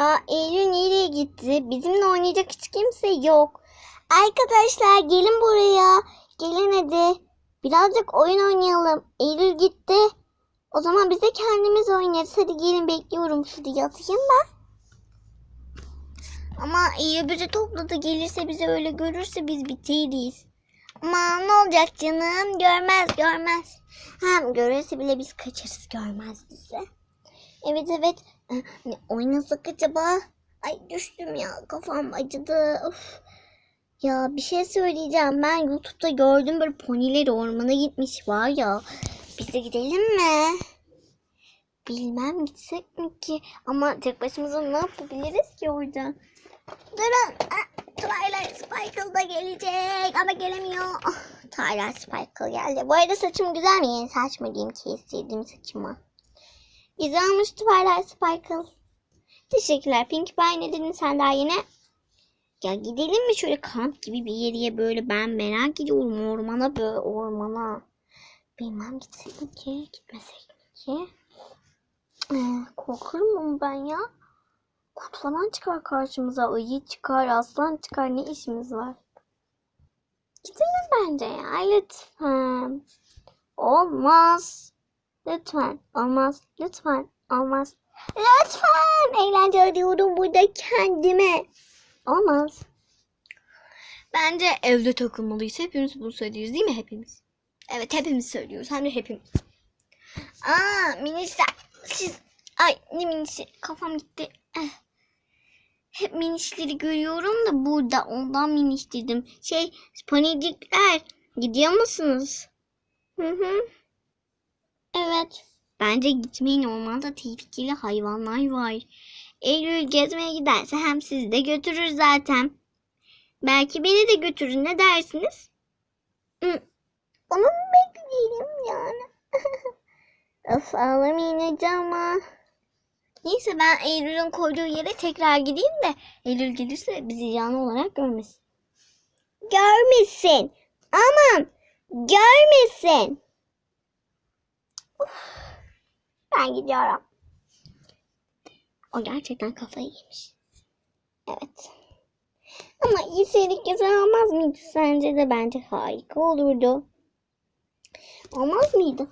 Aa Eylül nereye gitti? Bizimle oynayacak hiç kimse yok. Arkadaşlar gelin buraya. Gelin hadi. Birazcık oyun oynayalım. Eylül gitti. O zaman biz de kendimiz oynarız. Hadi gelin bekliyorum. Şurada yatayım ben. Ama Eylül bizi topladı. Gelirse bizi öyle görürse biz biteriz. Ama ne olacak canım? Görmez görmez. Hem görürse bile biz kaçarız görmez bizi. Evet evet. Oynasak acaba? Ay düştüm ya kafam acıdı. Of. Ya bir şey söyleyeceğim. Ben YouTube'da gördüm böyle ponileri ormana gitmiş var ya. Biz de gidelim mi? Bilmem gitsek mi ki? Ama tek başımıza ne yapabiliriz ki orada? Durun. Ah, Twilight Sparkle da gelecek ama gelemiyor. Ah, Twilight Sparkle geldi. Bu arada saçım güzel mi? Yeni saç mı diyeyim kestirdim saçımı. Olmuş Twilight Sparkle. Teşekkürler. Pinkie Pie ne dedin sen daha yine? Ya gidelim mi şöyle kamp gibi bir yere böyle ben merak ediyorum ormana böyle ormana. Bilmem gitsek mi ki gitmesek mi ki? Ee, korkuyorum mu ben ya? Kurt falan çıkar karşımıza. Ayı çıkar, aslan çıkar. Ne işimiz var? Gidelim bence ya. Lütfen. Olmaz. Lütfen. Olmaz. Lütfen. Olmaz. Lütfen. Eğlence arıyorum burada kendime. Olmaz. Bence evde takılmalıyız. Hepimiz bunu söylüyoruz değil mi hepimiz? Evet hepimiz söylüyoruz. Hem de hepimiz. Aa minişler. Siz... Ay ne minişi. Kafam gitti. Eh. Hep minişleri görüyorum da burada. Ondan miniş dedim. Şey panicikler. Gidiyor musunuz? Hı hı. Evet. Bence gitmeyin. Ormanda tehlikeli hayvanlar var. Eylül gezmeye giderse hem sizi de götürür zaten. Belki beni de götürür. Ne dersiniz? Onu mu bekleyelim yani? of ağlamayacağım ama. Neyse ben Eylül'ün koyduğu yere tekrar gideyim de Eylül gelirse bizi canlı olarak görmesin. Görmesin. Aman görmesin. Ben gidiyorum. O gerçekten kafayı yemiş. Evet. Ama iyiseydik güzel olmaz mıydı sence de bence harika olurdu. Olmaz mıydı?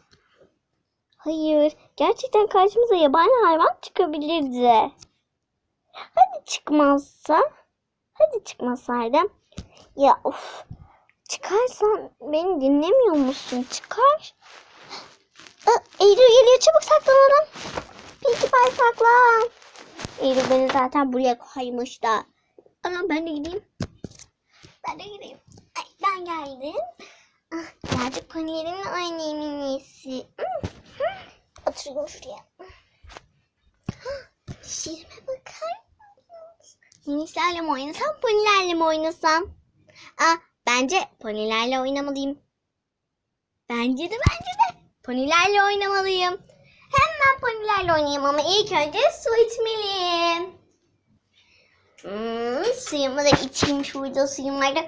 Hayır. Gerçekten karşımıza yabani hayvan çıkabilirdi. Hadi çıkmazsa? Hadi çıkmasaydı. Ya of. Çıkarsan beni dinlemiyor musun? Çıkar. Eylül geliyor çabuk saklanalım. Pinkie Pie saklan. Eylül beni zaten buraya koymuş da. Ama ben de gideyim. Ben de gideyim. Ay, ben geldim. Ah, birazcık panyerimle oynayayım en iyisi. Hmm, hmm. Oturayım şuraya. Şirime bakar mısınız? Minislerle mi oynasam, ponilerle mi oynasam? Aa, bence ponilerle oynamalıyım. Bence de bence de. Ponilerle oynamalıyım. Hemen ponilerle oynayayım ama ilk önce su içmeliyim. Hmm, suyumu da içeyim şurada suyum vardı.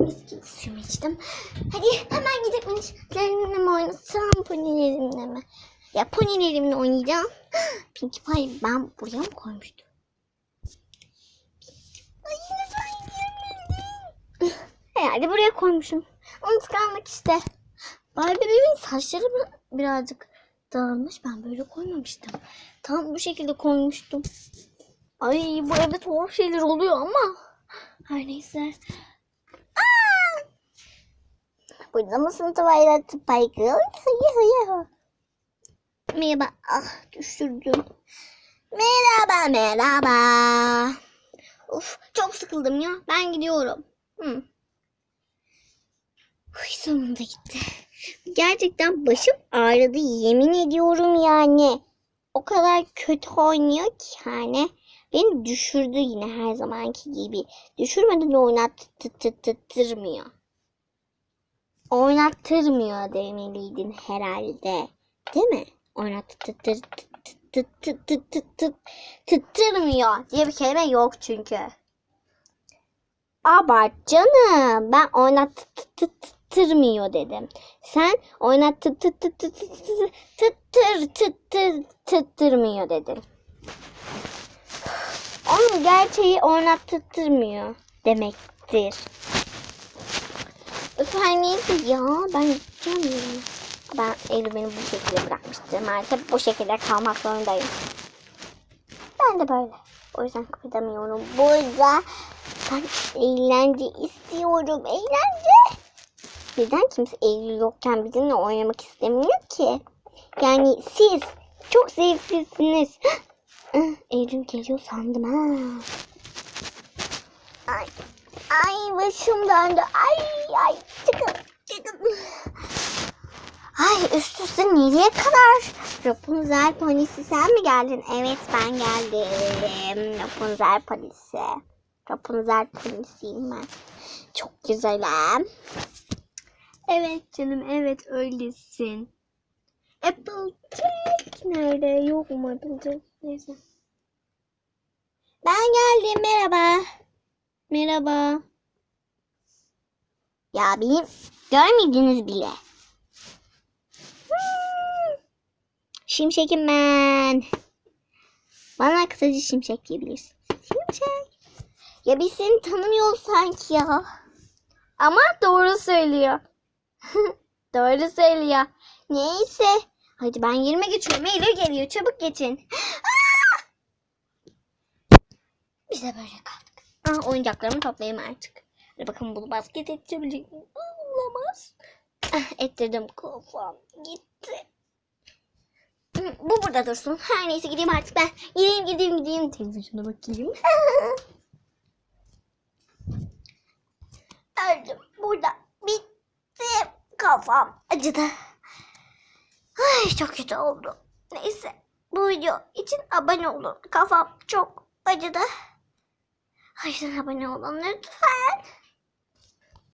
Mis gibi suyumu içtim. Hadi hemen gidip ponilerimle mi oynasam ponilerimle mi? Ya ponilerimle oynayacağım. Pinkie Pie ben buraya mı koymuştum? Ay. Herhalde buraya koymuşum. Unutkanlık işte. Barbie bebeğin saçları bi- birazcık dağılmış. Ben böyle koymamıştım. Tam bu şekilde koymuştum. Ay bu evde tuhaf şeyler oluyor ama. Her neyse. Aa! Burada mısın Twilight hayır. Merhaba. Ah düşürdüm. Merhaba merhaba. Uf çok sıkıldım ya. Ben gidiyorum. Hı. Uy, sonunda gitti. Gerçekten başım ağrıdı yemin ediyorum yani. O kadar kötü oynuyor ki yani. Beni düşürdü yine her zamanki gibi. Düşürmeden oynattırmıyor. Oynattırmıyor demeliydin herhalde. Değil mi? Oynattırmıyor diye bir kelime yok çünkü. Abart canım. Ben oynattırmıyor dedim. Sen oynattırmıyor dedin. onun gerçeği oynattırmıyor demektir. Öf her neyse ya ben gideceğim. Ben Eylül beni bu şekilde bırakmıştı. Maalesef bu şekilde kalmak zorundayım. Ben de böyle. O yüzden kıpırdamıyorum. Burada ben eğlence istiyorum. Eğlence. Neden kimse Eylül yokken bizimle oynamak istemiyor ki? Yani siz çok zevklisiniz. Eylül geliyor sandım ha. Ay, ay başım döndü. Ay ay çıkın çıkın. Ay üst üste nereye kadar? Rapunzel polisi sen mi geldin? Evet ben geldim. Rapunzel polisi. Rapunzel polisiyim ben. Çok güzelim. Evet canım evet öylesin. Applejack nerede? Yok mu Applejack? Neyse. Ben geldim merhaba. Merhaba. Ya beni görmediniz bile. Şimşekim ben. Bana kısaca şimşek diyebilirsin. Şimşek. Ya biz seni tanımıyoruz sanki ya. Ama doğru söylüyor. doğru söylüyor. Neyse. Hadi ben yerime geçiyorum. Eylül geliyor. Çabuk geçin. Biz de böyle kaldık. Aa, oyuncaklarımı toplayayım artık. Hadi bakalım bunu basket ettirebilecek miyim? Olamaz. Ah, ettirdim kafam. Gitti. Bu burada dursun. Her neyse gideyim artık ben. Gideyim gideyim gideyim. Televizyona bakayım. Öldüm. Burada. Kafam acıdı. Ay çok kötü oldu. Neyse. Bu video için abone olun. Kafam çok acıdı. Sen abone olun lütfen.